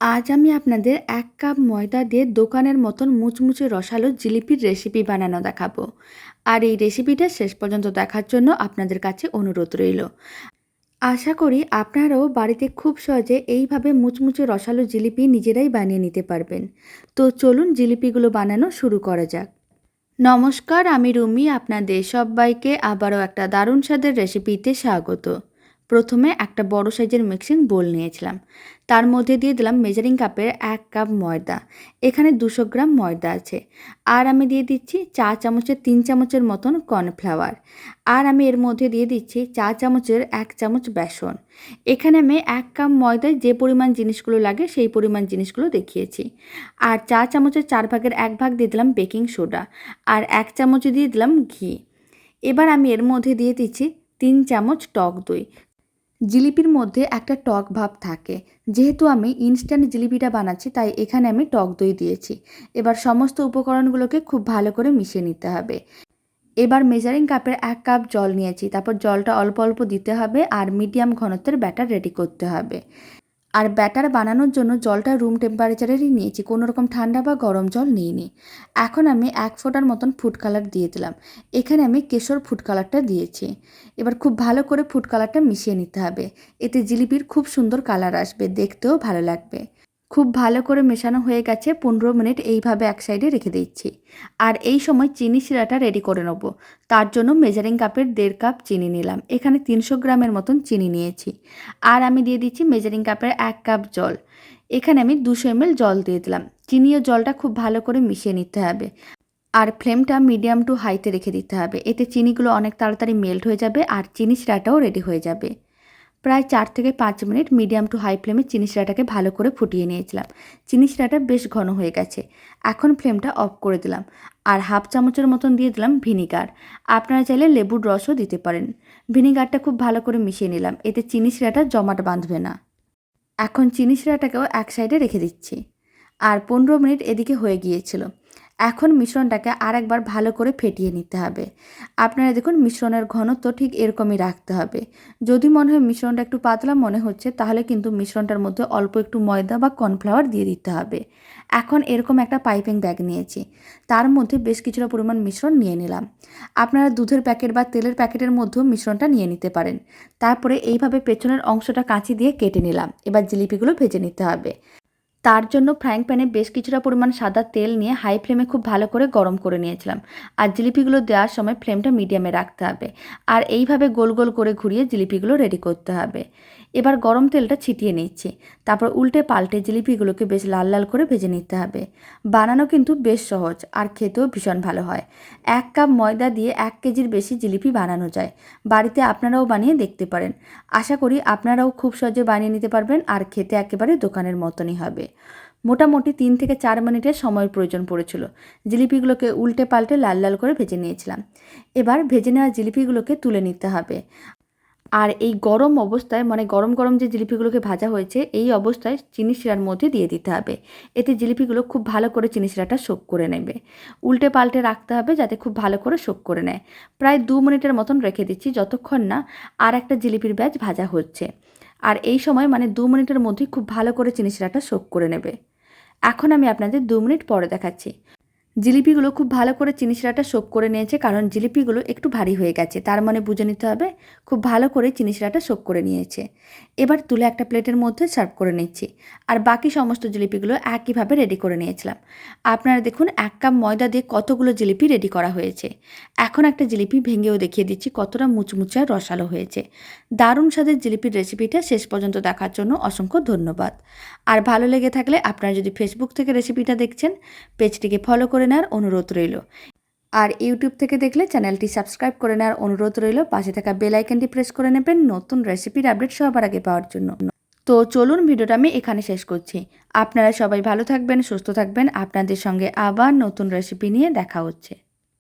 আজ আমি আপনাদের এক কাপ ময়দা দিয়ে দোকানের মতন মুচমুচে রসালো জিলিপির রেসিপি বানানো দেখাবো। আর এই রেসিপিটা শেষ পর্যন্ত দেখার জন্য আপনাদের কাছে অনুরোধ রইল। আশা করি আপনারাও বাড়িতে খুব সহজে এইভাবে মুচমুচে রসালো জিলিপি নিজেরাই বানিয়ে নিতে পারবেন। তো চলুন জিলিপিগুলো বানানো শুরু করা যাক। নমস্কার, আমি রুমি, আপনাদের সবাইকে আবারও একটা দারুণ স্বাদের রেসিপিতে স্বাগত। প্রথমে একটা বড় সাইজের মিক্সিং বোল নিয়েছিলাম। তার মধ্যে দিয়ে দিলাম মেজারিং কাপের এক কাপ ময়দা। এখানে দুশো গ্রাম ময়দা আছে। আর আমি দিয়ে দিচ্ছি চা চামচের তিন চামচের মতন কর্নফ্লাওয়ার। আর আমি এর মধ্যে দিয়ে দিচ্ছি চা চামচের এক চামচ বেসন। এখানে আমি এক কাপ ময়দায় যে পরিমাণ জিনিসগুলো লাগে সেই পরিমাণ জিনিসগুলো দেখিয়েছি। আর চা চামচের চার ভাগের এক ভাগ দিয়ে দিলাম বেকিং সোডা। আর এক চামচ দিয়ে দিলাম ঘি। এবার আমি এর মধ্যে দিয়ে দিচ্ছি তিন চামচ টক দই। জিলিপির মধ্যে একটা টক ভাব থাকে। যেহেতু আমি ইনস্ট্যান্ট জিলিপিটা বানাচ্ছি, তাই এখানে আমি টক দই দিয়েছি। এবার সমস্ত উপকরণগুলোকে খুব ভালো করে মিশিয়ে নিতে হবে। এবার মেজারিং কাপের এক কাপ জল নিয়েছি। তারপর জলটা অল্প অল্প দিতে হবে আর মিডিয়াম ঘনত্বের ব্যাটার রেডি করতে হবে। আর ব্যাটার বানানোর জন্য জলটা রুম টেম্পারেচারেরই নিয়েছি, কোনো রকম ঠান্ডা বা গরম জল নিইনি। এখন আমি এক ফোঁটার মতন ফুড কালার দিয়ে দিলাম। এখানে আমি কেশর ফুড কালারটা দিয়েছি। এবার খুব ভালো করে ফুড কালারটা মিশিয়ে নিতে হবে। এতে জিলিপির খুব সুন্দর কালার আসবে, দেখতেও ভালো লাগবে। খুব ভালো করে মেশানো হয়ে গেছে, পনেরো মিনিট এইভাবে এক সাইডে রেখে দিচ্ছি। আর এই সময় চিনি শিরাটা রেডি করে নেব। তার জন্য মেজারিং কাপের দেড় কাপ চিনি নিলাম। এখানে তিনশো গ্রামের মতন চিনি নিয়েছি। আর আমি দিয়ে দিচ্ছি মেজারিং কাপের এক কাপ জল। এখানে আমি দুশো এমএল জল দিয়ে দিলাম। চিনি ও জলটা খুব ভালো করে মিশিয়ে নিতে হবে। আর ফ্লেমটা মিডিয়াম টু হাইতে রেখে দিতে হবে। এতে চিনিগুলো অনেক তাড়াতাড়ি মেল্ট হয়ে যাবে আর চিনি শিরাটাও রেডি হয়ে যাবে। প্রায় চার থেকে পাঁচ মিনিট মিডিয়াম টু হাই ফ্লেমে চিনি শিরাটাকে ভালো করে ফুটিয়ে নিয়েছিলাম। চিনি শিরাটা বেশ ঘন হয়ে গেছে। এখন ফ্লেমটা অফ করে দিলাম আর হাফ চামচের মতন দিয়ে দিলাম ভিনিগার। আপনারা চাইলে লেবুর রসও দিতে পারেন। ভিনিগারটা খুব ভালো করে মিশিয়ে নিলাম, এতে চিনি শিরাটা জমাট বাঁধবে না। এখন চিনি শিরাটাকেও এক সাইডে রেখে দিচ্ছি। আর পনেরো মিনিট এদিকে হয়ে গিয়েছিল। এখন মিশ্রণটাকে আরেকবার ভালো করে ফেটিয়ে নিতে হবে। আপনারা দেখুন মিশ্রণের ঘনত্ব ঠিক এরকমই রাখতে হবে। যদি মনে হয় মিশ্রণটা একটু পাতলা মনে হচ্ছে, তাহলে কিন্তু মিশ্রণটার মধ্যে অল্প একটু ময়দা বা কর্নফ্লাওয়ার দিয়ে দিতে হবে। এখন এরকম একটা পাইপিং ব্যাগ নিয়েছি। তার মধ্যে বেশ কিছুটা পরিমাণ মিশ্রণ নিয়ে নিলাম। আপনারা দুধের প্যাকেট বা তেলের প্যাকেটের মধ্যেও মিশ্রণটা নিয়ে নিতে পারেন। তারপরে এইভাবে পেছনের অংশটা কাঁচি দিয়ে কেটে নিলাম। এবার জিলিপিগুলো ভেজে নিতে হবে। তার জন্য ফ্রাইং প্যানে বেশ কিছুটা পরিমাণ সাদা তেল নিয়ে হাই ফ্লেমে খুব ভালো করে গরম করে নিয়েছিলাম। আর জিলিপিগুলো দেওয়ার সময় ফ্লেমটা মিডিয়ামে রাখতে হবে। আর এইভাবে গোল গোল করে ঘুরিয়ে জিলিপিগুলো রেডি করতে হবে। এবার গরম তেলটা ছিটিয়ে নিচ্ছি। তারপর উল্টে পাল্টে জিলিপিগুলোকে বেশ লাল লাল করে ভেজে নিতে হবে। বানানো কিন্তু বেশ সহজ আর খেতেও ভীষণ ভালো হয়। এক কাপ ময়দা দিয়ে এক কেজির বেশি জিলিপি বানানো যায়। বাড়িতে আপনারাও বানিয়ে দেখতে পারেন। আশা করি আপনারাও খুব সহজে বানিয়ে নিতে পারবেন আর খেতে একেবারে দোকানের মতনই হবে। মোটামুটি তিন থেকে চার মিনিটের সময়ের প্রয়োজন পড়েছিল। জিলিপিগুলোকে উল্টে পাল্টে লাল লাল করে ভেজে নিয়েছিলাম। এবার ভেজে নেওয়া জিলিপিগুলোকে তুলে নিতে হবে। আর এই গরম অবস্থায় মানে গরম গরম যে জিলিপিগুলোকে ভাজা হয়েছে, এই অবস্থায় চিনি শিরার মধ্যে দিয়ে দিতে হবে। এতে জিলিপিগুলো খুব ভালো করে চিনি শিরাটা শোক করে নেবে। উল্টে পাল্টে রাখতে হবে যাতে খুব ভালো করে শোক করে নেয়। প্রায় দু মিনিটের মতন রেখে দিচ্ছি, যতক্ষণ না আর একটা জিলিপির ব্যাচ ভাজা হচ্ছে। আর এই সময় মানে দু মিনিটের মধ্যেই খুব ভালো করে চিনি শিরাটা শোক করে নেবে। এখন আমি আপনাদের দু মিনিট পরে দেখাচ্ছি। জিলিপিগুলো খুব ভালো করে চিনি শিরাটা শোক করে নিয়েছে, কারণ জিলিপিগুলো একটু ভারী হয়ে গেছে। তার মানে বুঝে নিতে হবে, খুব ভালো করে চিনি শিরাটা শোক করে নিয়েছে। এবার তুলে একটা প্লেটের মধ্যে সার্ভ করে নিচ্ছি। আর বাকি সমস্ত জিলিপিগুলো একইভাবে রেডি করে নিয়েছিলাম। আপনারা দেখুন, এক কাপ ময়দা দিয়ে কতগুলো জিলিপি রেডি করা হয়েছে। এখন একটা জিলিপি ভেঙেও দেখিয়ে দিচ্ছি, কতটা মুচমুচে আর রসালো হয়েছে। দারুণ স্বাদের জিলিপির রেসিপিটা শেষ পর্যন্ত দেখার জন্য অসংখ্য ধন্যবাদ। আর ভালো লেগে থাকলে আপনারা যদি ফেসবুক থেকে রেসিপিটা দেখছেন পেজটিকে ফলো করে নেওয়ার অনুরোধ রইল। আর ইউটিউব থেকে দেখলে চ্যানেলটি সাবস্ক্রাইব করে নেওয়ার অনুরোধ রইল। পাশে থাকা বেল আইকনটি প্রেস করে নেবেন নতুন রেসিপির আপডেট সবার আগে পাওয়ার জন্য। তো চলুন ভিডিওটা আমি এখানে শেষ করছি। আপনারা সবাই ভালো থাকবেন, সুস্থ থাকবেন। আপনাদের সঙ্গে আবার নতুন রেসিপি নিয়ে দেখা হচ্ছে।